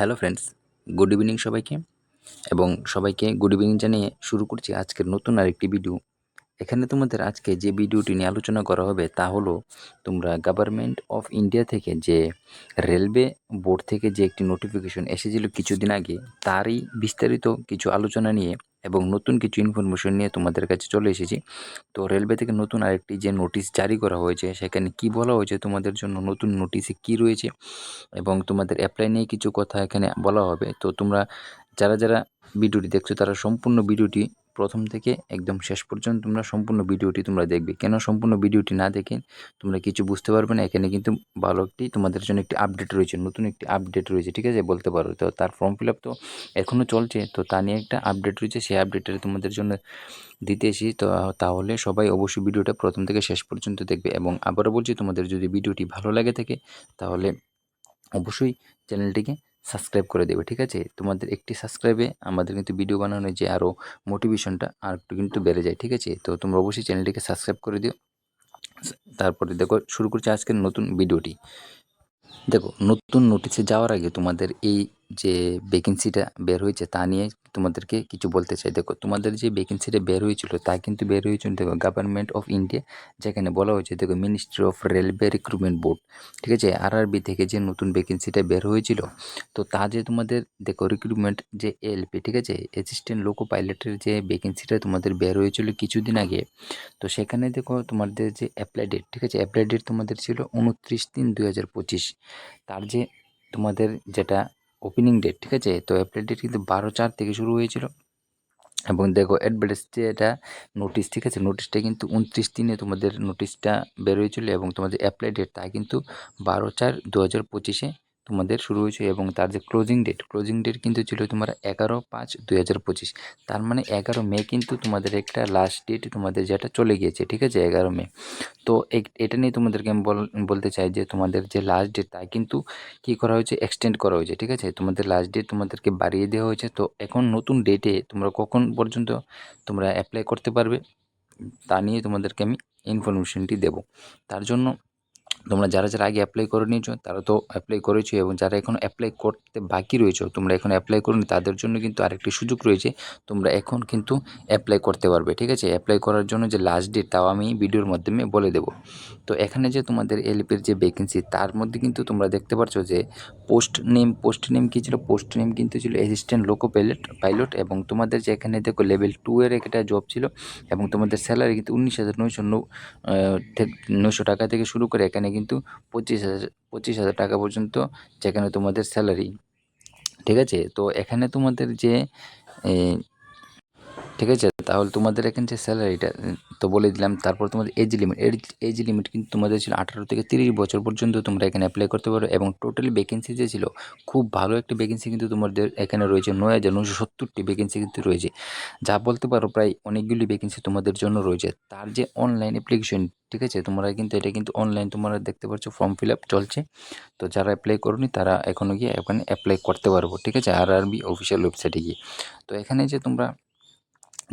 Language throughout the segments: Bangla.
হ্যালো ফ্রেন্ডস, গুড ইভিনিং সবাইকে। এবং সবাইকে গুড ইভিনিং জানিয়ে শুরু করছি আজকের নতুন আরেকটি ভিডিও। এখানে তোমাদের আজকে যে ভিডিওটি নিয়ে আলোচনা করা হবে তা হলো তোমরা গভর্নমেন্ট অফ ইন্ডিয়া থেকে যে রেলওয়ে বোর্ড থেকে যে একটি নোটিফিকেশন এসেছিল কিছুদিন আগে, তারই বিস্তারিত কিছু আলোচনা নিয়ে এবং নতুন কিছু ইনফরমেশন নিয়ে তোমাদের কাছে চলে এসেছি। তো রেলওয়ে থেকে নতুন আরেকটি যে নোটিশ জারি করা হয়েছে, সেখানে কি বলা হয়েছে, তোমাদের জন্য নতুন নোটিশে কি রয়েছে এবং তোমাদের অ্যাপ্লাই নিয়ে কিছু কথা এখানে বলা হবে। তো তোমরা যারা যারা ভিডিওটি দেখছ, তারা সম্পূর্ণ ভিডিওটি প্রথম থেকে একদম শেষ পর্যন্ত তোমরা সম্পূর্ণ ভিডিওটি তোমরা দেখবে। কেন সম্পূর্ণ ভিডিওটি না দেখে? তোমরা কিছু বুঝতে পারবে না। এখানে কিন্তু ভালো একটি তোমাদের জন্য একটি আপডেট রয়েছে, নতুন একটি আপডেট রয়েছে, ঠিক আছে? বলতে পারো। তো তার ফর্ম ফিল আপ তো এখনও চলছে। তো তা নিয়ে একটা আপডেট রয়েছে। সেই আপডেটটা তোমাদের জন্য দিতে এসি তো তাহলে সবাই অবশ্যই ভিডিওটা প্রথম থেকে শেষ পর্যন্ত দেখবে এবং আবারও বলছি, তোমাদের যদি ভিডিওটি ভালো লাগে থাকে, তাহলে অবশ্যই চ্যানেলটিকে সাবস্ক্রাইব করে দেবে, ঠিক আছে? তোমাদের একটি সাবস্ক্রাইবে, আমাদের কিন্তু ভিডিও বানানোর যে আরও মোটিভেশনটা আর একটু কিন্তু বেড়ে যায়, ঠিক আছে? তো তোমরা অবশ্যই চ্যানেলটিকে সাবস্ক্রাইব করে দিও। তারপরে দেখো, শুরু করছি আজকের নতুন ভিডিওটি। দেখো, নতুন নোটিশে যাওয়ার আগে তোমাদের এই যে ভ্যাকেন্সিটা বের হয়েছে তা নিয়ে তোমাদেরকে কিছু বলতে চাই। দেখো, তোমাদের যে ভ্যাকেন্সিটা বের হয়েছিল তা কিন্তু বের হয়েছিল দেখো গভর্নমেন্ট অফ ইন্ডিয়া যেখানে বলা হয়েছে, দেখো ministry of railway recruitment board ঠিক আছে? আর আরআরবি থেকে যে নতুন ভ্যাকেন্সিটা বের হয়েছিল, তো তা যে তোমাদের, দেখো রিক্রুটমেন্ট যে এলপি ঠিক আছে? অ্যাসিস্ট্যান্ট লোকো পাইলটের যে ভ্যাকেন্সিটা তোমাদের বের হয়েছিল কিছুদিন আগে, তো সেখানে দেখো, তোমাদের যে অ্যাপ্লাই ডেট ঠিক আছে? অ্যাপ্লাই ডেট তোমাদের ছিল উনত্রিশ তিন দুই হাজার পঁচিশ। তার যে তোমাদের যেটা ওপেনিং ডেট ঠিক আছে? তো অ্যাপ্লাই ডেট কিন্তু বারো চার থেকে শুরু হয়েছিল। এবং দেখো অ্যাডভার্টাইজ এটা নোটিস ঠিক আছে? নোটিশটা কিন্তু উনত্রিশ দিনে তোমাদের নোটিশটা বেরোয়েছিল এবং তোমাদের অ্যাপ্লাই ডেট তা কিন্তু বারো চার দু হাজার পঁচিশে তোমাদের শুরু হয়েছে এবং তার যে ক্লোজিং ডেট ক্লোজিং ডেট কিন্তু ছিল তোমার এগারো পাঁচ দুই হাজার পঁচিশ। তার মানে এগারো মে কিন্তু তোমাদের একটা লাস্ট ডেট তোমাদের যেটা চলে গিয়েছে, ঠিক আছে? এগারো মে। তো এটা নিয়ে তোমাদেরকে আমি বলতে চাই যে তোমাদের যে লাস্ট ডেট তা কিন্তু কী করা হয়েছে? এক্সটেন্ড করা হয়েছে, ঠিক আছে? তোমাদের লাস্ট ডেট তোমাদেরকে বাড়িয়ে দেওয়া হয়েছে। তো এখন নতুন ডেটে তোমরা কখন পর্যন্ত তোমরা অ্যাপ্লাই করতে পারবে, তা নিয়ে তোমাদেরকে আমি ইনফরমেশনটি দেব। তার জন্য তোমরা যারা যারা আগে অ্যাপ্লাই করে নিয়েছো, তারা তো অ্যাপ্লাই করেছ এবং যারা এখন অ্যাপ্লাই করতে বাকি রয়েছে, তোমরা এখন অ্যাপ্লাই করনি তাদের জন্য কিন্তু আরেকটি সুযোগ রয়েছে, তোমরা এখন কিন্তু অ্যাপ্লাই করতে পারবে, ঠিক আছে? অ্যাপ্লাই করার জন্য যে লাস্ট ডেট তাও আমি ভিডিওর মাধ্যমে বলে দেব। তো এখানে যে তোমাদের এলপির যে ভ্যাকেন্সি তার মধ্যে কিন্তু তোমরা দেখতে পাচ্ছ যে পোস্ট নেম পোস্ট নেম কী ছিল? পোস্ট নেম কিন্তু ছিল অ্যাসিস্ট্যান্ট লোকো পাইলট পাইলট এবং তোমাদের যে এখানে দেখো লেভেল টু এর একটা জব ছিল এবং তোমাদের স্যালারি কিন্তু উনিশ হাজার নয়শো নয়শো টাকা থেকে শুরু করে এখানে কিন্তু পঁচিশ হাজার পঁচিশ হাজার টাকা পর্যন্ত যেখানে তোমাদের স্যালারি ঠিক আছে? তো এখানে তোমাদের যে ঠিক আছে? তাহলে তোমাদের এখানে যে স্যালারিটা, তো বলে দিলাম, তারপর তোমাদের এজ লিমিট এজ লিমিট কিন্তু তোমাদের ছিল আঠারো থেকে তিরিশ বছর পর্যন্ত তোমরা এখানে অ্যাপ্লাই করতে পারো এবং টোটালি ভ্যাকেন্সি যে ছিল, খুব ভালো একটা ভ্যাকেন্সি কিন্তু তোমাদের এখানে রয়েছে। নয় হাজার নশো সত্তরটি ভ্যাকেন্সি কিন্তু রয়েছে। যা বলতে পারো প্রায় অনেকগুলি ভ্যাকেন্সি তোমাদের জন্য রয়েছে। তার যে অনলাইন অ্যাপ্লিকেশন ঠিক আছে? তোমরা কিন্তু এটা কিন্তু অনলাইন তোমরা দেখতে পাচ্ছ ফর্ম ফিল আপ চলছে। তো যারা অ্যাপ্লাই করনি, তারা এখনও গিয়ে এখানে অ্যাপ্লাই করতে পারব, ঠিক আছে? আর আরবি অফিসিয়াল ওয়েবসাইটে গিয়ে। তো এখানে যে তোমরা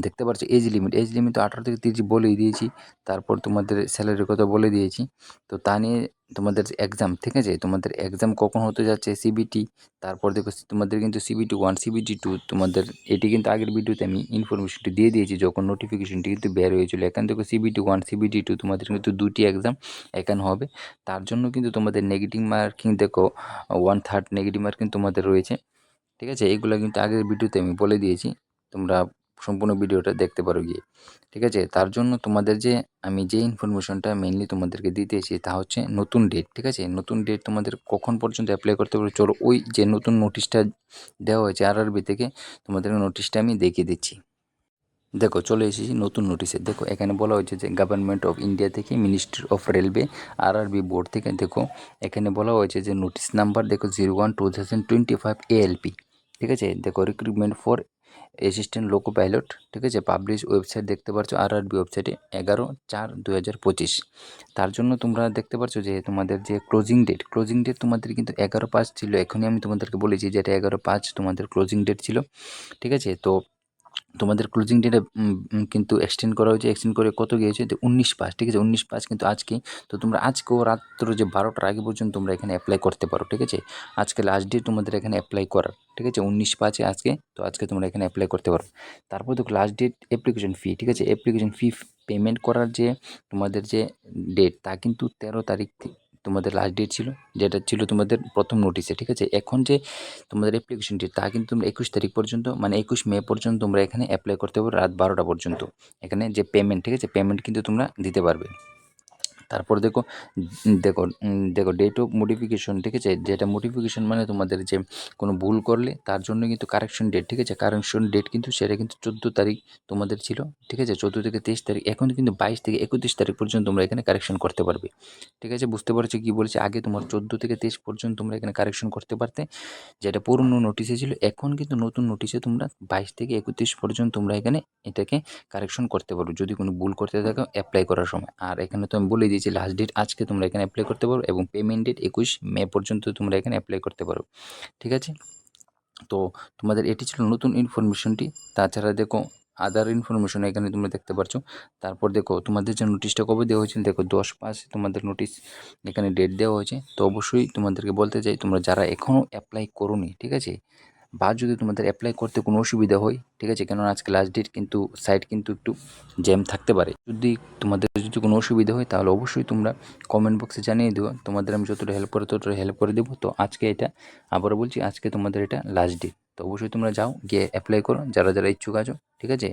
দেখতে পাচ্ছ এজ লিমিট এজ লিমিট তো আঠারো থেকে তিরিশ বলেই দিয়েছি, তারপর তোমাদের স্যালারির কথা বলে দিয়েছি, তো তা নিয়ে তোমাদের এক্সাম ঠিক আছে? তোমাদের এক্সাম কখন হতে যাচ্ছে? সিবিটি তারপর দেখো তোমাদের কিন্তু সিবিটি ওয়ান সিবিটি টু তোমাদের এটি কিন্তু আগের ভিডিওতে আমি ইনফরমেশনটি দিয়ে দিয়েছি, যখন নোটিফিকেশনটি কিন্তু বের হয়েছিল। এখান থেকে সিবিটি ওয়ান সিবিটি টু তোমাদের কিন্তু দুটি এক্সাম এখানে হবে, তার জন্য কিন্তু তোমাদের নেগেটিভ মার্কিং দেখো ওয়ান থার্ড নেগেটিভ মার্কিং তোমাদের রয়েছে, ঠিক আছে? এইগুলো কিন্তু আগের ভিডিওতে আমি বলে দিয়েছি, তোমরা সম্পূর্ণ ভিডিওটা দেখতে পারো গিয়ে, ঠিক আছে? তার জন্য তোমাদের যে আমি যে ইনফরমেশনটা মেনলি তোমাদেরকে দিতে এসেছি তা হচ্ছে নতুন ডেট ঠিক আছে? নতুন ডেট তোমাদের কখন পর্যন্ত অ্যাপ্লাই করতে পারো চলো ওই যে নতুন নোটিশটা দেওয়া হয়েছে আরআরবি থেকে তোমাদের নোটিশটা আমি দেখিয়ে দিচ্ছি। দেখো, চলে এসেছি নতুন নোটিশে দেখো, এখানে বলা হয়েছে যে গভর্নমেন্ট অফ ইন্ডিয়া থেকে মিনিস্ট্রি অফ রেলওয়ে আর আরআরবি বোর্ড থেকে, দেখো, এখানে বলা হয়েছে যে নোটিশ নাম্বার দেখো zero one two thousand twenty five ALP ঠিক আছে? দেখো recruitment for assistant loco pilot ঠিক আছে? পাবলিশ ওয়েবসাইট দেখতে পারছ আর আরবি ওয়েবসাইটে এগারো চার দু হাজার পঁচিশ। তার জন্য তোমরা দেখতে পাচ্ছ যে তোমাদের যে ক্লোজিং ডেট ক্লোজিং ডেট তোমাদের কিন্তু এগারো পাঁচ ছিল। এখনই আমি তোমাদেরকে বলেছি যে এটা এগারো পাঁচ তোমাদের ক্লোজিং ডেট ছিল। ঠিক আছে? তো তোমাদের ক্লোজিং ডেটে কিন্তু এক্সটেন্ড করা হয়েছে এক্সটেন্ড করে কত গিয়েছে? তো উনিশ পাঁচ, ঠিক আছে? উনিশ পাঁচ কিন্তু আজকেই তো তোমরা আজকেও রাত্র যে বারোটার আগে পর্যন্ত তোমরা এখানে অ্যাপ্লাই করতে পারো, ঠিক আছে? আজকে লাস্ট ডেট তোমাদের এখানে অ্যাপ্লাই করার, ঠিক আছে? উনিশ পাঁচে আজকে, তো আজকে তোমরা এখানে অ্যাপ্লাই করতে পারো। তারপর দেখো লাস্ট ডেট অ্যাপ্লিকেশন ফি ঠিক আছে? অ্যাপ্লিকেশন ফি পেমেন্ট করার যে তোমাদের যে ডেট তা কিন্তু তেরো তারিখ তোমাদের লাস্ট ডেট ছিল, যেটা ছিল তোমাদের প্রথম নোটিশে ঠিক আছে? এখন যে তোমাদের অ্যাপ্লিকেশন ডেট তা কিন্তু তোমরা একুশ তারিখ পর্যন্ত মানে একুশ মে পর্যন্ত তোমরা এখানে অ্যাপ্লাই করতে পারো, রাত বারোটা পর্যন্ত। এখানে যে পেমেন্ট ঠিক আছে? পেমেন্ট কিন্তু তোমরা দিতে পারবে। তারপর দেখো দেখো দেখো ডেট অফ মডিফিকেশন ঠিক আছে? যেটা মডিফিকেশন মানে তোমাদের যে কোনো ভুল করলে তার জন্য কিন্তু কারেকশন ডেট ঠিক আছে? কারেকশন ডেট কিন্তু সেটা কিন্তু চোদ্দ তারিখ তোমাদের ছিল, ঠিক আছে? চোদ্দ থেকে তেইশ তারিখ, এখন কিন্তু বাইশ থেকে একত্রিশ তারিখ পর্যন্ত তোমরা এখানে কারেকশন করতে পারবে, ঠিক আছে? বুঝতে পারছ কী বলছে? আগে তোমার চোদ্দ থেকে তেইশ পর্যন্ত তোমরা এখানে কারেকশন করতে পারতে, যেটা পুরনো নোটিশে ছিল, এখন কিন্তু নতুন নোটিশে তোমরা বাইশ থেকে একত্রিশ পর্যন্ত তোমরা এখানে এটাকে কারেকশন করতে পারো যদি কোনো ভুল করতে থাকো অ্যাপ্লাই করার সময়। আর এখানে তো আমি বলে দিয়েছি লাস্ট ডেট আজকে তোমরা এখানে অ্যাপ্লাই করতে পারো এবং পেমেন্ট ডেট একুশ মে পর্যন্ত তোমরা এখানে অ্যাপ্লাই করতে পারো। ঠিক আছে? তো তোমাদের এটি ছিল নতুন ইনফরমেশনটি তাছাড়া দেখো আদার ইনফরমেশন এখানে তোমরা দেখতে পারছ। তারপর দেখো তোমাদের যে নোটিশটা কবে দেওয়া হয়েছিল, দেখো দশ পাঁচ তোমাদের নোটিশ এখানে ডেট দেওয়া হয়েছে। তো অবশ্যই তোমাদেরকে বলতে চাই, তোমরা যারা এখনও অ্যাপ্লাই করোনি, ঠিক আছে? বা যদি তোমাদের অ্যাপ্লাই করতে কোনো অসুবিধা হয়, ঠিক আছে? কেননা আজকে লাস্ট ডেট কিন্তু সাইট কিন্তু একটু জ্যাম থাকতে পারে। যদি তোমাদের যদি কোনো অসুবিধা হয়, তাহলে অবশ্যই তোমরা কমেন্ট বক্সে জানিয়ে দিও। তোমাদের আমি যতটা হেল্প করে ততটা হেল্প করে দেবো। তো আজকে এটা, আবারও বলছি, আজকে তোমাদের এটা লাস্ট ডেট তো অবশ্যই তোমরা যাও, গিয়ে অ্যাপ্লাই করো। যারা যারা ইচ্ছুক আছো, ঠিক আছে?